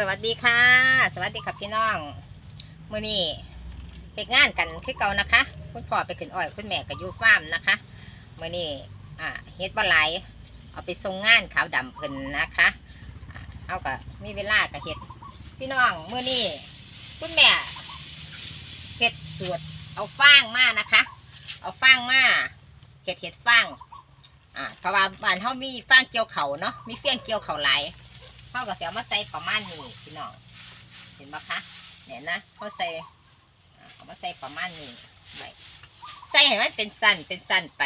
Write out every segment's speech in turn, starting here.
สวัสดีค่ะ สวัสดีครับพี่น้องมื้อนี้เฮ็ดงานกันคือเก่านะคะ คุณพ่อไปขึ้นอ้อยคุณแม่ก็อยู่ฟาร์มนะคะมื้อนี้อ่าเฮ็ดบ่หลเอาไปส่งงานขาวดำเพิ่นนะคะเฮาก็มีเวลาก็เฮ็ดพี่น้องมื้อนี้คุณแม่เฮ็ดสูตรเอาฟางมานะคะ เอาฟางมาเฮ็ดเฮ็ดฟางอ่าเพราะว่าบ้านเฮามีฟางเกี่ยวเขาเนาะมีเฟี้ยงเกี่ยวเขาหลาย ข้าก็จะเอามาใส่ประมาณนี้พี่น้องเห็นปะคะเนี่ยนะเขาใส่อ่าเอามาใส่ประมาณนี้ไว้ใส่ให้มันเป็นสั้นเป็นสั้นไป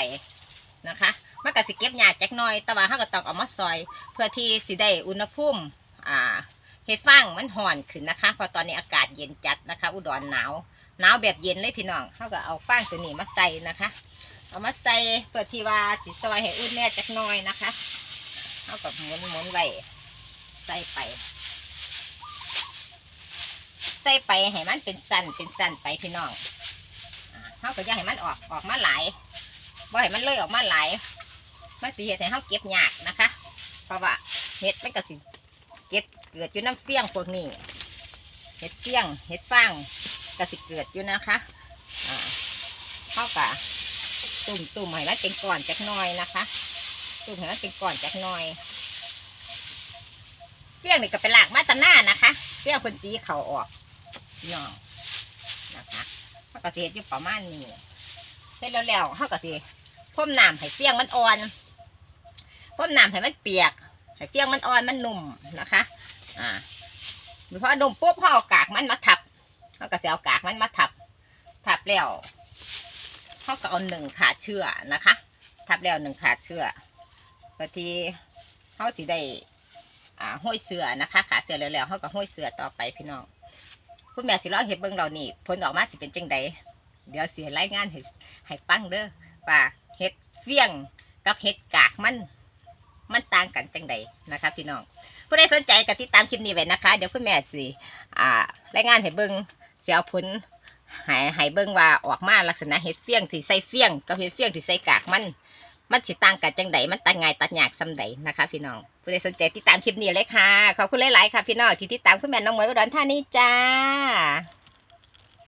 นะคะมันก็สิเก็บยากจักหน่อย แต่ว่าเขาก็ต้องเอามาซอย เพื่อที่สิได้อุณหภูมิอ่าเฮ็ดฟางมันห่อนขึ้นนะคะพราะตอนนี้อากาศเย็นจัดนะคะ อุดรหนาวหนาวแบบเย็นเลยพี่น้องเขาก็เอาฟางตัวนี้มาใส่นะคะ เอามาใส่เพื่อที่ว่าสิซอยให้อุ่นแน่จักหน่อยนะคะเขาก็หมุนหมุนไว้ ใส่ไป ใส่ไปให้มันเป็นสั้นเป็นสั้นไปพี่น้องเขาก็อย่าให้มันออกออกมาหลายบ่ให้มันเลยออกมาหลายมันสิเห็ดให้เขาเก็บยากนะคะ เพราะว่าเห็ดมันก็สิเก็บเกิดอยู่น้ำเฟี้ยงพวกนี้ เห็ดเฟี้ยง เห็ดฟางก็สิเกิดอยู่นะคะอ่าเขาก็ตุ่มตุ่มให้มันเป็นก้อนจักน่อยนะคะ ตุ่มให้มันเป็นก้อนจักน่อย เปรี้ยงนี่ก็เป็นหลากมาตาหน้านะคะ เปรี้ยงคนสีเขาออกพี่องนะคะเขาก็สิเฮ็ดอยู่ประมาณนี้เสร็จแล้วแล้วเขาก็สิพ่มน้ำให้เปรี้ยงมันอ่อนพ่มน้ำให้มันเปียกให้เปรี้ยงมันอ่อนมันนุ่มนะคะ อ่าพอนุ่มปุ๊บเขาเอากากมันมาทับเขาก็สิเอากากมันมาทับ ทับแล้วเขาก็เอาหนึ่งขาเชื่อนะคะ ทับแล้วหนึ่งขาเชื่อบางทีเขาสิได้ อ่าห้อยเสือนะคะ ขาเสือแล้วๆเขาก็ห้อยเสือต่อไปพี่น้องคุณแม่สิรอเห็ดเบิ่งเรานี่ผลออกมาสิเป็นจังใดเดี๋ยวเสียรายงานให้ให้ฟังเด้อว่าเห็ดเฟี้ยงกับเห็ดกากมันมันต่างกันจังใดนะคะพี่น้องผู้ใดสนใจก็ติดตามคลิปนี้ไว้นะคะ เดี๋ยวคุณแม่สิอ่ารายงานให้เบิ่งเสียผลให้ให้เบิ่งว่าออกมาลักษณะเห็ดเฟี้ยงที่ใส่เฟี้ยงกับเห็ดเฟี้ยงที่ใส่กากมัน มันสิต่างกันจังไดมันตัดง่ายตัดยากซำใดนะคะพี่น้องผู้ใดสนใจติดตามคลิปนี้เลยค่ะ ขอบคุณหลาย ๆ ค่ะพี่น้องที่ติดตามคุณแม่น้องหมวยอุดรธานีจ้า